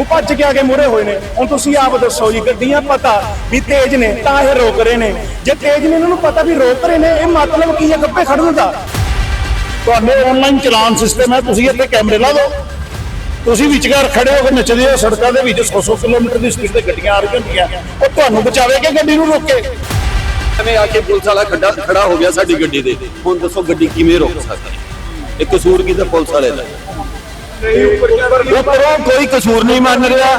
ਮੂੰਹ ਭੱਜ ਕੇ ਆ ਕੇ ਮੂਰੇ ਹੋਏ ਨੇ। ਹੁਣ ਤੁਸੀਂ ਆਪ ਦੱਸੋ ਜੀ ਗੱਡੀਆਂ ਪਤਾ ਵੀ ਤੇਜ਼ ਨੇ ਤਾਂ ਇਹ ਰੋਕ ਰਹੇ ਨੇ। ਜੇ ਤੇਜ਼ ਨੇ ਇਹਨਾਂ ਨੂੰ ਪਤਾ ਵੀ ਰੋਕ ਰਹੇ ਨੇ ਇਹ ਮਤਲਬ ਕੀ ਹੈ? ਗੱਪੇ ਖੜਨ ਦਾ। ਤੁਹਾਡੇ ਆਨਲਾਈਨ ਚਲਾਨ ਸਿਸਟਮ ਹੈ ਤੁਸੀਂ ਇੱਥੇ ਕੈਮਰੇ ਲਾ ਦਿਓ। ਤੁਸੀਂ ਵਿਚਕਾਰ ਖੜੇ ਹੋ ਕੇ ਨੱਚਦੇ ਹੋ ਸੜਕਾਂ ਦੇ ਵਿੱਚ 100-100 ਕਿਲੋਮੀਟਰ ਦੀ ਸਪੀਡ ਤੇ ਗੱਡੀਆਂ ਆ ਰਹੀਆਂ ਹੁੰਦੀਆਂ। ਉਹ ਤੁਹਾਨੂੰ ਬਚਾਵੇ ਕਿ ਗੱਡੀ ਨੂੰ ਰੋਕੇ? ਐਵੇਂ ਆ ਕੇ ਪੁਲਿਸ ਵਾਲਾ ਖੱਡਾ ਖੜਾ ਹੋ ਗਿਆ ਸਾਡੀ ਗੱਡੀ ਦੇ ਹੁਣ ਦੱਸੋ ਗੱਡੀ ਕਿਵੇਂ ਰੋਕ ਸਕਦਾ ਇਹ ਕਸੂਰ ਕਿਹਦਾ ਪੁਲਿਸ ਵਾਲੇ ਦਾ? ਉੱਪਰੋਂ ਕੋਈ ਕਸੂਰ ਨਹੀਂ ਮੰਨ ਰਿਹਾ।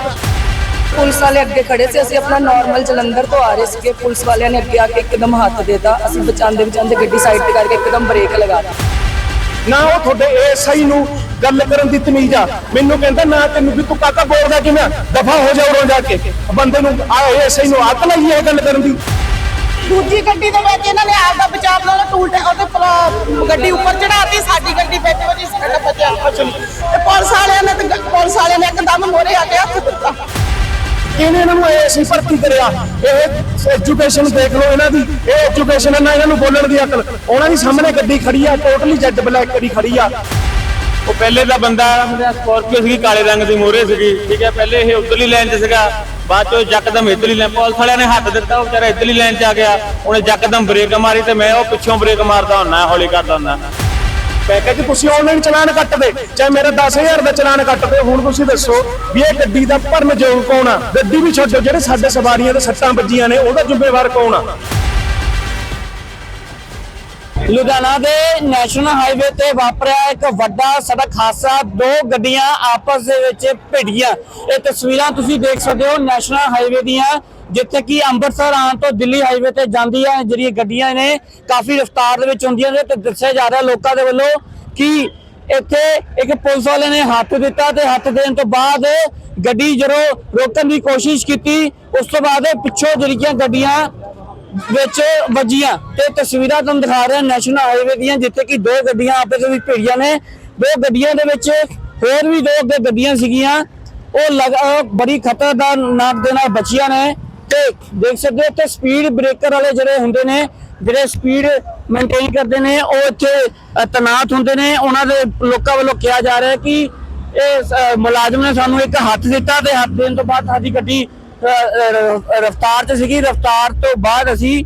ਪੁਲਿਸ ਵਾਲੇ ਅੱਗੇ ਖੜੇ ਸੀ ਅਸੀਂ ਆਪਣਾ ਨਾਰਮਲ ਜਲੰਧਰ ਤੋਂ ਆ ਰਹੇ ਸੀਗੇ। ਪੁਲਿਸ ਵਾਲਿਆਂ ਨੇ ਅੱਗੇ ਆ ਕੇ ਇੱਕਦਮ ਹੱਥ ਦੇਤਾ। ਅਸੀਂ ਬਚਾਉਂਦੇ ਬਚਾਉਂਦੇ ਗੱਡੀ ਸਾਈਡ ਤੇ ਕਰਕੇ ਇੱਕਦਮ ਬ੍ਰੇਕ ਲਗਾ ਦਿੱਤੀ। ਨਾ ਉਹ ਤੁਹਾਡੇ ਐਸਆਈ ਨੂੰ ਗੱਲ ਕਰਨ ਦੀ ਤਮੀਜ਼ ਆ। ਮੈਨੂੰ ਕਹਿੰਦਾ ਨਾ ਤੈਨੂੰ ਵੀ ਤੂੰ ਕਾਕਾ ਬੋਲਦਾ ਕਿਵੇਂ ਦਫਾ ਹੋ ਜਾ ਉਰੋਂ ਜਾ ਕੇ। ਬੰਦੇ ਨੂੰ ਆ ਐਸਆਈ ਨੂੰ ਆਤ ਲਾਈ ਹੈ ਗੱਲ ਕਰਨ ਦੀ। ਦੂਜੀ ਗੱਡੀ ਦੇ ਵਿੱਚ ਇਹਨਾਂ ਨੇ ਆਪ ਦਾ ਬਚਾਅ ਬਣਾਉਣਾ ਟੂਲ ਟੈ ਉਹਦੇ ਪਲਾ- ਗੱਡੀ ਉੱਪਰ ਚੜਾਤੀ ਸਾਡੀ ਗੱਡੀ ਵਿੱਚ ਵਜੀ ਸਾਡਾ ਬਚਿਆ। ਤੇ ਪੁਲਿਸ ਵਾਲਿਆਂ ਨੇ ਤੇ ਗ- ਪੁਲਿਸ ਵਾਲਿਆਂ ਨੇ ਇੱਕਦਮ ਮੋਰੇ ਆ ਕੇ ਹੱਥ ਦਿੱਤਾ। ਇਹਨੇ ਇਹਨਾਂ ਨੂੰ ਐਸੀ ਭਰਤੀ ਕਰਿਆ? ਇਹ ਐਜੂਕੇਸ਼ਨ ਦੇਖ ਲਓ ਇਹਨਾਂ ਦੀ। ਇਹ ਐਜੂਕੇਸ਼ਨ ਇਹਨਾਂ ਇਹਨਾਂ ਨੂੰ ਬੋਲਣ ਦੀ ਅਕਲ। ਉਹਨਾਂ ਦੀ ਸਾਹਮਣੇ ਗੱਡੀ ਖੜੀ ਆ ਟੋਟਲੀ ਜੈਟ ਬਲੈਕ ਕਰੀ ਖੜੀ ਆ। ਉਹ ਪਹਿਲੇ ਦਾ ਬੰਦਾ ਸਕਾਰਪੀਓ ਸੀਗੀ ਕਾਲੇ ਰੰਗ ਦੀ ਮੋਰੇ ਸੀਗੀ। ਠੀਕ ਹੈ ਪਹਿਲੇ ਇਹ ਉਧਰਲੀ ਲਾਈਨ 'ਚ ਸੀਗਾ। ਬਾਅਦ ਚੋਂ ਯਕਦਮ ਇਧਰਲੀ ਲਾਈਨ ਪੁਲਿਸ ਵਾਲਿਆਂ ਨੇ ਹੱਥ ਦਿੱਤਾ, ਉਹ ਵਿਚਾਰਾ ਇਧਰਲੀ ਲਾਈਨ 'ਚ ਆ ਗਿਆ। ਉਹਨੇ ਯਕਦਮ ਬ੍ਰੇਕ ਮਾਰੀ ਤੇ ਮੈਂ ਉਹ ਪਿੱਛੋਂ ਬ੍ਰੇਕ ਮਾਰਦਾ ਹੁੰਨਾ ਹੌਲੀ ਕਰਦਾ ਮੈਂ ਕਿਹਾ ਕਿ ਤੁਸੀਂ ਆਨਲਾਈਨ ਚਲਾਨ ਕੱਟ ਦੇ ਚਾਹੇ ਮੇਰਾ 10000 ਦਾ ਚਲਾਨ ਕੱਟ ਦੇ ਹੁਣ ਤੁਸੀਂ ਦੱਸੋ ਵੀ ਇਹ ਗੱਡੀ ਦਾ ਭਰਨ ਯੋਗ ਕੌਣ ਆ? ਗੱਡੀ ਵੀ ਛੱਡੋ, ਜਿਹੜੇ ਸਾਡੇ ਸਵਾਰੀਆਂ ਦੇ ਸੱਟਾਂ ਵੱਜੀਆਂ ਨੇ, ਉਹਦਾ ਜ਼ਿੰਮੇਵਾਰ ਕੌਣ ਆ? ਲੁਧਿਆਣਾ ਦੇ ਨੈਸ਼ਨਲ ਹਾਈਵੇ ਤੇ ਵਾਪਰਿਆ ਇੱਕ ਵੱਡਾ ਸੜਕ ਹਾਦਸਾ। ਦੋ ਗੱਡੀਆਂ ਆਪਸ ਦੇ ਵਿੱਚ ਭਿੜੀਆਂ। ਇਹ ਤਸਵੀਰਾਂ ਤੁਸੀਂ ਦੇਖ ਸਕਦੇ ਹੋ ਨੈਸ਼ਨਲ ਹਾਈਵੇ ਦੀਆਂ, ਜਿੱਥੇ ਕਿ ਅੰਮ੍ਰਿਤਸਰ ਆਉਣ ਤੋਂ ਦਿੱਲੀ ਹਾਈਵੇ ਤੇ ਜਾਂਦੀਆਂ ਜਿਹੜੀਆਂ ਗੱਡੀਆਂ ਨੇ, ਕਾਫੀ ਰਫ਼ਤਾਰ ਦੇ ਵਿੱਚ ਹੁੰਦੀਆਂ ਨੇ ਤੇ ਦੱਸਿਆ ਜਾ ਰਿਹਾ ਲੋਕਾਂ ਦੇ ਵੱਲੋਂ ਕਿ ਇੱਥੇ ਇੱਕ ਪੁਲਿਸ ਵਾਲੇ ਨੇ ਹੱਥ ਦਿੱਤਾ ਤੇ ਹੱਥ ਦੇਣ ਤੋਂ ਬਾਅਦ ਗੱਡੀ ਜਦੋਂ ਰੋਕਣ ਦੀ ਕੋਸ਼ਿਸ਼ ਕੀਤੀ, ਉਸ ਤੋਂ ਬਾਅਦ ਪਿੱਛੋਂ ਜਿਹੜੀਆਂ ਗੱਡੀਆਂ ਵਿੱਚ ਵੱਜੀਆਂ ਤੇ ਤਸਵੀਰਾਂ ਤੁਹਾਨੂੰ ਦਿਖਾ ਰਿਹਾ ਨੈਸ਼ਨਲ ਹਾਈਵੇ ਦੀਆਂ ਜਿੱਥੇ ਕਿ ਦੋ ਗੱਡੀਆਂ ਆਪਸ ਵਿੱਚ ਭਿੜੀਆਂ ਨੇ। ਦੋ ਗੱਡੀਆਂ ਦੇ ਵਿੱਚ ਹੋਰ ਵੀ ਦੋ ਅੱਗੇ ਗੱਡੀਆਂ ਸੀਗੀਆਂ। ਉਹ ਲਗਾ ਬੜੀ ਖਤਰਨਾਕ ਦੇ ਨਾਲ ਬਚੀਆਂ ਨੇ ਤੇ ਦੇਖ ਸਕਦੇ ਹੋ ਇੱਥੇ ਸਪੀਡ ਬ੍ਰੇਕਰ ਵਾਲੇ ਜਿਹੜੇ ਹੁੰਦੇ ਨੇ ਜਿਹੜੇ ਸਪੀਡ ਮੇਨਟੇਨ ਕਰਦੇ ਨੇ ਉਹ ਇੱਥੇ ਅਹ, ਤੈਨਾਤ ਹੁੰਦੇ ਨੇ। ਉਹਨਾਂ ਦੇ ਲੋਕਾਂ ਵੱਲੋਂ ਕਿਹਾ ਜਾ ਰਿਹਾ ਕਿ ਇਹ ਮੁਲਾਜ਼ਮ ਨੇ ਸਾਨੂੰ ਇੱਕ ਹੱਥ ਦਿੱਤਾ ਤੇ ਹੱਥ ਦੇਣ ਤੋਂ ਬਾਅਦ ਸਾਡੀ ਗੱਡੀ ਰਫ਼ਤਾਰ 'ਚ ਸੀਗੀ। ਰਫ਼ਤਾਰ ਤੋਂ ਬਾਅਦ ਅਸੀਂ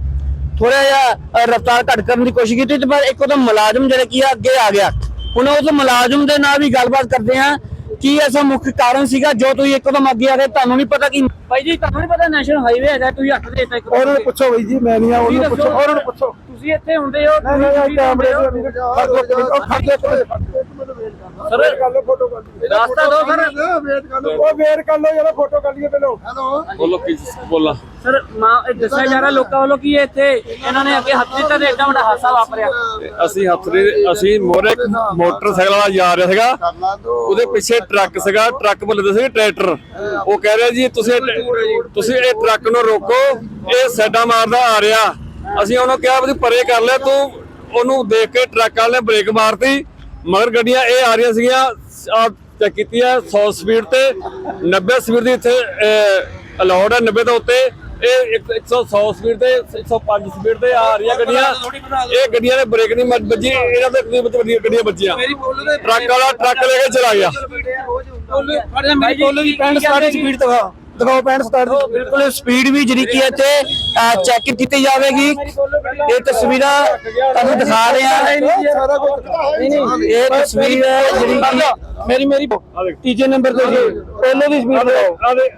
ਥੋੜਾ ਜਿਹਾ ਰਫ਼ਤਾਰ ਘੱਟ ਕਰਨ ਦੀ ਕੋਸ਼ਿਸ਼ ਕੀਤੀ ਤੇ ਪਰ ਇੱਕਦਮ ਮੁਲਾਜ਼ਮ ਜਿਹੜਾ ਕੀ ਆ, ਅੱਗੇ ਆ ਗਿਆ। ਹੁਣ ਉਸ ਮੁਲਾਜ਼ਮ ਦੇ ਨਾਲ ਵੀ ਗੱਲਬਾਤ ਕਰਦੇ ਆ। ਕੀ ਐਸਾ ਮੁੱਖ ਕਾਰਨ ਸੀਗਾ ਜੋ ਤੁਸੀਂ ਇੱਕਦਮ ਅੱਗੇ ਆ ਗਏ? ਤੁਹਾਨੂੰ ਨਹੀਂ ਪਤਾ ਕਿ ਭਾਈ ਜੀ ਤੁਹਾਨੂੰ ਨਹੀਂ ਪਤਾ ਨੈਸ਼ਨਲ ਹਾਈਵੇ ਹੈਗਾ ਤੁਸੀਂ ਹੱਥ ਦੇ ਦਿੱਤਾ ਉਹਨਾਂ ਨੂੰ ਪੁੱਛੋ ਬਈ ਜੀ ਮੈਂ ਨਹੀਂ ਆ ਉਹਨੂੰ ਪੁੱਛੋ ਉਹਨਾਂ ਨੂੰ ਪੁੱਛੋ। ਤੁਸੀਂ ਇੱਥੇ ਹੁੰਦੇ ਹੋ ਨਹੀਂ ਨਹੀਂ ਕੈਮਰੇ ਸਰ ਰਾਸਤਾ ਦਿਓ ਸਰ। ਉਹ ਵੇਟ ਕਰ ਲਓ ਜਦੋਂ ਫੋਟੋ ਕਰ ਲਈਏ ਪਹਿਲਾਂ। ਬੋਲੋ ਕੀ ਬੋਲਾਂ। ਸਰ, ਮਾਂ, ਇਹ ਦੱਸਿਆ ਜਾ ਰਿਹਾ ਲੋਕਾਂ ਵੱਲੋਂ ਕਿ ਇੱਥੇ ਇਹਨਾਂ ਨੇ ਅੱਗੇ ਹੱਥ ਦਿੱਤਾ ਤੇ ਏਡਾ ਵੱਡਾ ਹਾਦਸਾ ਵਾਪਰਿਆ। ਅਸੀਂ ਹੱਥ ਅਸੀਂ ਮੋਰੇ ਮੋਟਰਸਾਈਕਲ ਵਾਲਾ ਜਾ ਰਿਹਾ ਸੀਗਾ। ਉਹਦੇ ਪਿੱਛੇ ਟਰੱਕ ਸੀਗਾ, ਟਰੱਕ ਬੋਲਦੇ ਸੀ ਟਰੈਕਟਰ। ਉਹ ਕਹਿ ਰਿਹਾ ਜੀ, ਤੁਸੀਂ ਤੁਸੀਂ ਇਹ ਟਰੱਕ ਨੂੰ ਰੋਕੋ, ਇਹ ਸਾਡਾ ਮਾਰਦਾ ਆ ਰਿਹਾ। ਅਸੀਂ ਉਹਨੂੰ ਕਿਹਾ ਵੀ ਪਰੇ ਕਰ ਲੈ, ਤੂੰ ਉਹਨੂੰ ਦੇਖ ਕੇ ਟਰੱਕ ਵਾਲੇ ਨੇ ਬ੍ਰੇਕ ਮਾਰਤੀ। ਮਗਰ ਗੱਡੀਆਂ ਇਹ ਆ ਰਹੀਆਂ ਸੀਗੀਆਂ ਆ ਚੈੱਕ ਕੀਤੀ ਆ 100 ਸਪੀਡ ਤੇ। 90 ਸਪੀਡ ਦੀ ਇੱਥੇ ਅਲਾਉਡ ਹੈ 90 ਤੋਂ ਉੱਤੇ। ਇਹ ਇੱਕ- 100 ਸਪੀਡ ਤੇ 105 ਸਪੀਡ ਤੇ ਆ ਰਹੀਆਂ ਗੱਡੀਆਂ। ਇਹ ਗੱਡੀਆਂ ਨੇ ਬ੍ਰੇਕ ਨਹੀਂ ਵੱਜ- ਇਹਨਾਂ ਦੇ ਵਿੱਚ ਵੱਡੀਆਂ ਗੱਡੀਆਂ ਵੱਜੀਆਂ ਟਰੱਕ ਵਾਲਾ ਟਰੱਕ ਲੈ ਕੇ ਚਲਾ ਗਿਆ। ਜੀ ਕੀ ਕਹਿੰਦੇ ਸਪੀਡ ਦਿਖਾਓ। ਦਿਖਾਓ 65 67 ਬਿਲਕੁਲ ਸਪੀਡ ਵੀ ਜਿਹੜੀ ਕੀ ਹੈ ਇੱਥੇ ਚੈੱਕ ਕੀਤੀ ਜਾਵੇਗੀ। ਇਹ ਤਸਵੀਰਾਂ ਤੁਹਾਨੂੰ ਦਿਖਾ ਰਹੇ। ਹਾਂ ਇਹ ਤਸਵੀਰ ਹੈ ਜਿਹੜੀ ਕਿ ਮੇਰੀ ਮੇਰੀ ਤੀਜੇ ਨੰਬਰ ਤੇ ਪਹਿਲੇ ਦੀ ਸਪੀਡ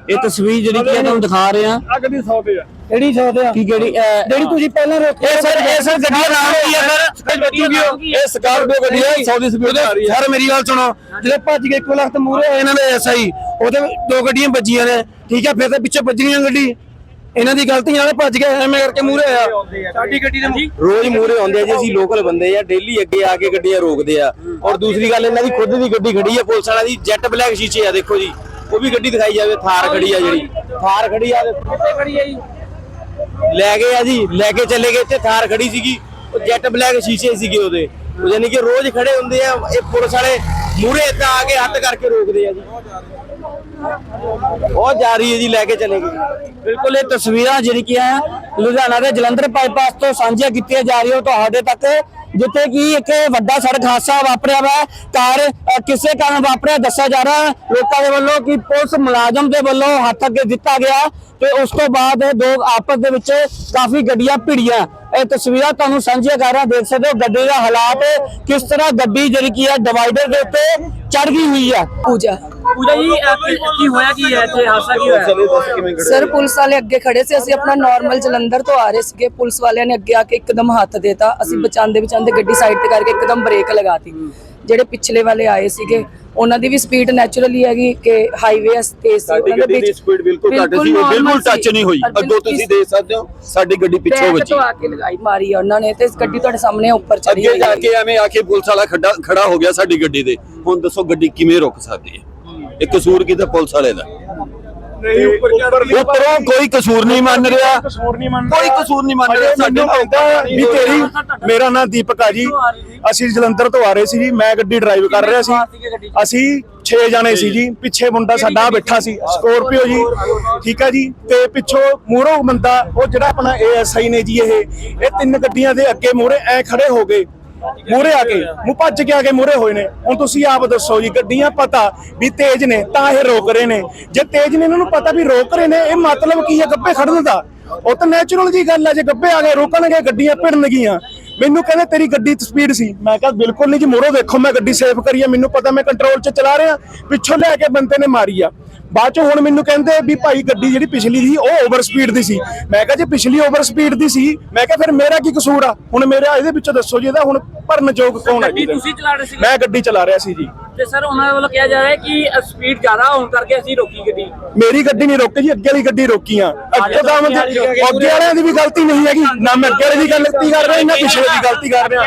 ਇਹ ਤਸਵੀਰ ਜਿਹੜੀ ਕੀ ਹੈ ਤੁਹਾਨੂੰ ਦਿਖਾ ਰਹੇ। ਹਾਂ ਆ ਗੱਡੀ 100 ਤੇ ਆ। ਕਿਹੜੀ ਸੌਦੇ ਆ? ਕੀ ਕਿਹੜੀ ਜਿਹੜੀ ਤੁਸੀਂ ਪਹਿਲਾਂ ਰੋਕੀ ਇਹ ਸਰ ਇਹ ਸਰ ਗੱਡੀ ਦਾ ਨਾਮ ਕੀ ਹੈ ਸਰ। ਇਹ ਸਕਾਰਪੀਓ ਗੱਡੀ ਹੈ 100 ਦੀ ਸਪੀਡ ਤੇ ਆ ਰਹੀ ਹੈ ਸਰ ਮੇਰੀ ਗੱਲ ਸੁਣੋ ਜਿਹੜੇ ਭੱਜ ਕੇ ਇੱਕੋ ਲੱਖ ਮੂਰੇ ਹੋਏ ਇਹਨਾਂ ਦੇ ਐਸਆਈ ਉਹਦੇ ਦੋ ਗੱਡੀਆਂ ਵੱਜੀਆਂ ਨੇ ਠੀਕ ਹੈ ਫਿਰ ਤਾਂ ਪਿੱਛੇ ਵੱਜਣੀਆਂ ਗੱਡੀ। ਇਹਨਾਂ ਦੀ ਗਲਤੀ ਨਾਲ ਭੱਜ ਕੇ ਐਵੇਂ ਕਰਕੇ ਮੂਰੇ ਆਇਆ। ਸਾਡੀ ਗੱਡੀ ਦੇ ਰੋਜ਼ ਮੂਰੇ ਆਉਂਦੇ ਆ ਜੀ ਅਸੀਂ ਲੋਕਲ ਬੰਦੇ ਆ ਡੇਲੀ ਅੱਗੇ ਆ ਕੇ ਗੱਡੀਆਂ ਰੋਕਦੇ ਆ। ਔਰ ਦੂਸਰੀ ਗੱਲ ਇਹਨਾਂ ਦੀ ਖੁਦ ਦੀ ਗੱਡੀ ਖੜੀ ਆ ਪੁਲਿਸ ਵਾਲਿਆਂ ਦੀ ਜੈਟ ਬਲੈਕ ਸ਼ੀਸ਼ੇ ਆ ਦੇਖੋ ਜੀ। ਉਹ ਵੀ ਗੱਡੀ ਦਿਖਾਈ ਜਾਵੇ ਥਾਰ ਖੜੀ ਆ ਜਿਹੜੀ। ਥਾਰ ਖੜੀ ਆ। ਕਿੱਥੇ ਖੜੀ ਹੈ ਜੀ? ਲੈ ਗਏ ਆ ਜੀ, ਲੈ ਕੇ ਚਲੇ ਗਏ, ਇੱਥੇ ਥਾਰ ਖੜੀ ਸੀਗੀ, ਉਹ ਜੈਟ ਬਲੈਕ ਸ਼ੀਸ਼ੇ ਸੀਗੇ ਉਹਦੇ। ਉਹ ਯਾਨੀ ਕਿ ਰੋਜ਼ ਖੜੇ ਹੁੰਦੇ ਆ, ਇਹ ਪੁਲਿਸ ਵਾਲੇ ਮੂਰੇ ਇੱਦਾਂ ਆ ਕੇ ਹੱਥ ਕਰਕੇ ਰੋਕਦੇ ਆ ਜੀ। ਉਹ ਜਾ ਰਹੀ ਹੈ ਜੀ, ਲੈ ਕੇ ਚਲੇ ਗਏ। ਬਿਲਕੁਲ ਇਹ ਤਸਵੀਰਾਂ ਜਿਹੜੀ ਲੁਧਿਆਣਾ ਦੇ ਜਲੰਧਰ ਬਾਈਪਾਸ ਤੋਂ ਸਾਂਝੀਆਂ ਕੀਤੀਆਂ ਜਾ ਰਹੀਆਂ ਤੁਹਾਡੇ ਤੱਕ, ਜਿੱਥੇ ਕਿ ਇੱਕ ਵੱਡਾ ਸੜਕ ਹਾਦਸਾ ਵਾਪਰਿਆ ਵਾ, ਕਾਰ ਕਿਸੇ ਕਾਰਨ ਵਾਪਰਿਆ। ਦੱਸਿਆ ਜਾ ਰਿਹਾ ਲੋਕਾਂ ਦੇ ਵੱਲੋਂ ਕਿ ਪੁਲਿਸ ਮੁਲਾਜ਼ਮ ਦੇ ਵੱਲੋਂ ਹੱਥ ਅੱਗੇ ਦਿੱਤਾ ਗਿਆ। ਤੇ ਉਸ ਤੋਂ ਬਾਅਦ ਇਹ ਦੋ ਆਪਸ ਦੇ ਵਿੱਚ ਕਾਫੀ ਗੱਡੀਆਂ ਭਿੜੀਆਂ। ਇਹ ਤਸਵੀਰਾਂ ਤੁਹਾਨੂੰ ਸਾਂਝੀਆਂ ਕਰ ਰਿਹਾ ਦੇਖ ਸਕਦੇ ਹੋ ਗੱਡੀ ਦਾ ਹਾਲਾਤ ਕਿਸ ਤਰ੍ਹਾਂ ਗੱਡੀ ਜਿਹੜੀ ਕੀ ਹੈ ਡਿਵਾਈਡਰ ਦੇ ਉੱਤੇ ਚੜ ਗਈ ਹੋਈ ਹੈ ਪੂਜਾ। ਪੂਜਾ ਜੀ ਕੀ ਹੋਇਆ ਕੀ ਹੈ? ਇੱਥੇ ਹਾਦਸਾ ਕੀ ਹੋਇਆ? ਸਰ ਪੁਲਿਸ ਵਾਲੇ ਅੱਗੇ ਖੜੇ ਸੀ। ਅਸੀਂ ਆਪਣਾ ਨਾਰਮਲ ਜਲੰਧਰ ਤੋਂ ਆ ਰਹੇ ਸੀਗੇ। ਪੁਲਿਸ ਵਾਲਿਆਂ ਨੇ ਅੱਗੇ ਆ ਕੇ ਇੱਕਦਮ ਹੱਥ ਦੇਤਾ। ਅਸੀਂ ਬਚਾਉਂਦੇ ਬਚਾਉਂਦੇ ਗੱਡੀ ਸਾਈਡ ਤੇ ਕਰਕੇ ਇੱਕਦਮ ਬ੍ਰੇਕ ਲਗਾਤੀ। ਜਿਹੜੇ ਪਿਛਲੇ ਵਾਲੇ ਆਏ ਸੀਗੇ ਉਹਨਾਂ ਦੀ ਵੀ ਸਪੀਡ ਨੈਚੁਰਲੀ ਹੈਗੀ ਕਿ ਹਾਈਵੇ ਤੇਜ਼ ਸੀ ਸਾਡੀ ਉਹਨਾਂ ਦੇ ਗੱਡੀ ਦੀ ਸਪੀਡ ਬਿਲਕੁਲ ਘੱਟ ਸੀ ਉਹ ਬਿਲਕੁਲ। ਟੱਚ ਨਹੀਂ ਹੋਈ। ਅੱਗੋਂ ਤੁਸੀਂ ਦੇਖ ਸਕਦੇ ਹੋ ਸਾਡੀ ਗੱਡੀ ਪਿੱਛੋਂ ਵੱਜੀ। ਤੋਂ ਆ ਕੇ ਲਗਾਈ ਮਾਰੀ ਆ ਉਹਨਾਂ ਨੇ ਤੇ ਗੱਡੀ ਤੁਹਾਡੇ ਸਾਹਮਣੇ ਉੱਪਰ ਚੜੀ ਅੱਗੇ ਜਾ ਕੇ ਐਵੇਂ ਆ ਕੇ ਪੁਲਿਸ ਵਾਲਾ ਖੜਾ ਖੜਾ ਹੋ ਗਿਆ ਸਾਡੀ ਗੱਡੀ ਦੇ ਹੁਣ ਦੱਸੋ ਗੱਡੀ ਕਿਵੇਂ ਰੁਕ ਸਕਦੀ ਹੈ? ਇਹ ਕਸੂਰ ਕਿਤੇ ਪੁਲਿਸ ਵਾਲੇ ਦਾ? ਉੱਪਰੋਂ ਕੋਈ ਕਸੂਰ ਨਹੀਂ ਮੰਨ ਰਿਹਾ। ਕਸੂਰ ਨਹੀਂ ਮੰਨਦਾ ਕੋਈ ਕਸੂਰ ਨਹੀਂ ਮੰਨ ਰਿਹਾ। ਮੈਨੂੰ ਕਹਿੰਦਾ ਵੀ ਤੇਰੀ ਮੇਰਾ ਨਾਮ ਦੀਪਕ ਆ ਜੀ। ਅਸੀਂ ਜਲੰਧਰ ਤੋਂ ਆ ਰਹੇ ਸੀ ਜੀ। ਮੈਂ ਗੱਡੀ ਡਰਾਈਵ ਕਰ ਰਿਹਾ ਸੀ। ਅਸੀਂ 6 ਜਣੇ ਸੀ ਜੀ। ਪਿੱਛੇ ਮੁੰਡਾ ਸਾਡਾ ਬੈਠਾ ਸੀ? ਸਕੋਰਪੀਓ ਜੀ। ਠੀਕ ਆ ਜੀ। ਤੇ ਪਿੱਛੋਂ ਮੂਹਰੋਂ ਬੰਦਾ ਉਹ ਜਿਹੜਾ ਆਪਣਾ ਏਐਸਆਈ ਨੇ ਜੀ ਇਹ ਇਹ ਤਿੰਨ ਗੱਡੀਆਂ ਦੇ ਅੱਗੇ ਮੂਹਰੇ ਐ ਖੜੇ ਹੋ ਗਏ। ਮੂਹਰੇ ਆ ਕੇ, ਮੂੰਹ ਭੱਜ ਕੇ ਆ ਕੇ ਮੂਹਰੇ ਹੋਏ ਨੇ। ਹੁਣ ਤੁਸੀਂ ਆਪ ਦੱਸੋ ਜੀ, ਗੱਡੀਆਂ ਪਤਾ ਵੀ ਤੇਜ਼ ਨੇ, ਤਾਂ ਇਹ ਰੋਕ ਰਹੇ ਨੇ। ਜੇ ਤੇਜ਼ ਨੇ, ਇਹਨਾਂ ਨੂੰ ਪਤਾ ਵੀ ਰੋਕ ਰਹੇ ਨੇ, ਇਹ ਮਤਲਬ ਕੀ ਹੈ ਗੱਬੇ ਖੜਨ ਦਾ? ਉਹ ਤਾਂ ਨੈਚੁਰਲ ਜੀ ਗੱਲ ਹੈ ਜੇ ਗੱਬੇ ਆ ਗਏ, ਰੋਕਣਗੇ, ਗੱਡੀਆਂ ਭਿੜਨਗੀਆਂ ਮੈਨੂੰ ਕਹਿੰਦੇ ਤੇਰੀ ਗੱਡੀ ਸਪੀਡ ਸੀ। ਮੈਂ ਕਿਹਾ, ਬਿਲਕੁਲ ਨਹੀਂ ਜੀ ਮੋਰੋ ਦੇਖੋ, ਮੈਂ ਗੱਡੀ ਸੇਫ ਕਰੀ ਆ, ਮੈਨੂੰ ਪਤਾ ਮੈਂ ਕੰਟਰੋਲ 'ਚ ਚਲਾ ਰਿਹਾ, ਪਿੱਛੋਂ ਲੈ ਕੇ ਬੰਦੇ ਨੇ ਮਾਰੀ ਆ। ਬਾਅਦ ਚ ਹੁਣ ਮੈਨੂੰ ਕਹਿੰਦੇ ਵੀ ਭਾਈ ਗੱਡੀ ਜਿਹੜੀ ਪਿਛਲੀ ਸੀ ਉਹ ਓਵਰ ਸਪੀਡ ਦੀ ਸੀ। ਮੈਂ ਕਿਹਾ ਜੇ ਪਿਛਲੀ ਓਵਰ ਸਪੀਡ ਦੀ ਸੀ ਮੈਂ ਕਿਹਾ ਫਿਰ ਮੇਰਾ ਕੀ ਕਸੂਰ ਆ? ਹੁਣ ਮੇਰਾ ਇਹਦੇ ਵਿੱਚੋਂ ਦੱਸੋ ਜੀ ਇਹਦਾ ਹੁਣ ਭਰਨ ਯੋਗ ਕੌਣ ਹੈ ਇਹਦੇ? ਤੁਸੀਂ ਚਲਾ ਰਹੇ ਸੀ ਮੈਂ ਗੱਡੀ ਚਲਾ ਰਿਹਾ ਸੀ ਜੀ। ਤੇ ਸਰ ਉਹਨਾਂ ਵੱਲੋਂ ਕਿਹਾ ਜਾ ਰਿਹਾ ਹੈ ਕਿ ਸਪੀਡ ਜ਼ਿਆਦਾ ਹੋਣ ਕਰਕੇ ਅਸੀਂ ਰੋਕੀ ਗੱਡੀ। ਮੇਰੀ ਗੱਡੀ ਨਹੀਂ ਰੋਕੀ ਜੀ ਅੱਗੇ ਵਾਲੀ ਗੱਡੀ ਰੋਕੀ ਆ। ਅੱਗੇ ਤਾਂ ਮੈਂ ਅੱਗੇ ਵਾਲਿਆਂ ਦੀ ਵੀ ਗਲਤੀ ਨਹੀਂ ਹੈਗੀ। ਨਾ ਮੈਂ ਅੱਗੇ ਵਾਲੇ ਦੀ ਗਲਤੀ ਕਰ ਰਿਹਾ ਨਾ ਪਿਛਲੇ ਦੀ ਗਲਤੀ ਕਰ ਰਿਹਾ।